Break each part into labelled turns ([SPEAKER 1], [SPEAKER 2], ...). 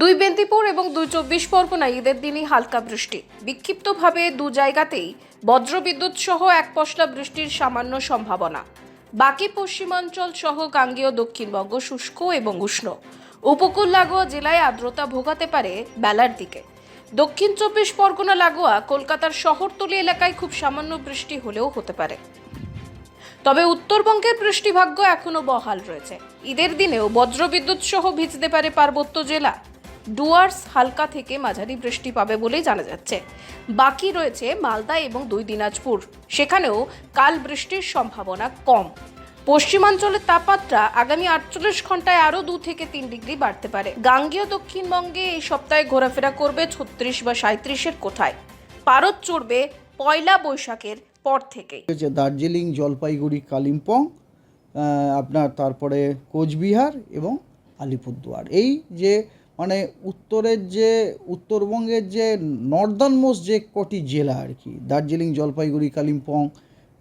[SPEAKER 1] দুই বেন্দিপুর এবং দুই চব্বিশ পরগনা ঈদের দিনই হালকা বৃষ্টি। বিক্ষিপ্তভাবে দু জায়গাতেই বজ্রবিদ্যুৎ সহ এক পশলা বৃষ্টির সামান্য সম্ভাবনা। বাকি পশ্চিমাঞ্চল সহ গাঙ্গেয় দক্ষিণবঙ্গ শুষ্ক এবং উষ্ণ। উপকূল লাগোয়া জেলায় আর্দ্রতা ভোগাতে পারে বেলার দিকে। দক্ষিণ চব্বিশ পরগনা লাগোয়া কলকাতার শহরতলি এলাকায় খুব সামান্য বৃষ্টি হলেও হতে পারে। তবে উত্তরবঙ্গের বৃষ্টিভাগ্য এখনও বহাল রয়েছে। ঈদের দিনেও বজ্রবিদ্যুৎ সহ ভিজতে পারে পার্বত্য জেলা। ডুয়ার্স হালকা থেকে মাঝারি বৃষ্টি পাবে বলেই জানা যাচ্ছে। বাকি রয়েছে মালদা এবং দুই দিনাজপুর। সেখানেও কাল বৃষ্টির সম্ভাবনা কম। পশ্চিমাঞ্চলের তাপমাত্রা আগামী আটচল্লিশ ঘন্টায় আরও দু থেকে তিন ডিগ্রি বাড়তে পারে। গাঙ্গেয় দক্ষিণবঙ্গে এই সপ্তাহে ঘোরাফেরা করবে ছত্রিশ বা সাঁত্রিশের কোথায় পারদ চড়বে পয়লা বৈশাখের পর
[SPEAKER 2] হচ্ছে দার্জিলিং, জলপাইগুড়ি, কালিম্পং আপনার তারপরে কোচবিহার এবং আলিপুরদুয়ার। এই যে মানে উত্তরের যে, উত্তরবঙ্গের যে নর্দার্ন মোস্ট যে কটি জেলা আর কি, দার্জিলিং, জলপাইগুড়ি, কালিম্পং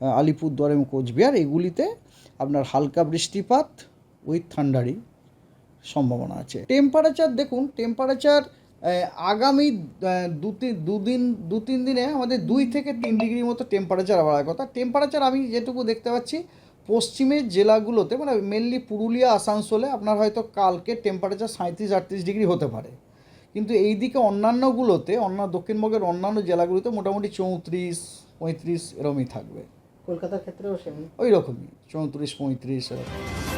[SPEAKER 2] আলিপুরদুয়ার এবং কোচবিহার, এগুলিতে আপনার হালকা বৃষ্টিপাত উইথ থান্ডারি সম্ভাবনা আছে। টেম্পারেচার দেখুন টেম্পারেচার আগামী দু তিন দুদিন দু তিন দিনে আমাদের দুই থেকে তিন ডিগ্রির মতো টেম্পারেচার বাড়ার কথা। টেম্পারেচার আমি যেটুকু দেখতে পাচ্ছি পশ্চিমের জেলাগুলোতে মানে মেনলি পুরুলিয়া আসানসোলে আপনার হয়তো কালকে টেম্পারেচার সাঁত্রিশ আটত্রিশ ডিগ্রি হতে পারে। কিন্তু এই দিকে অন্যান্যগুলোতে অন্য দক্ষিণবঙ্গের অন্যান্য জেলাগুলোতে মোটামুটি চৌত্রিশ পঁয়ত্রিশ এরমই থাকবে।
[SPEAKER 3] কলকাতার ক্ষেত্রেও সেমনি
[SPEAKER 2] ওই রকমই চৌত্রিশ পঁয়ত্রিশ এরকম।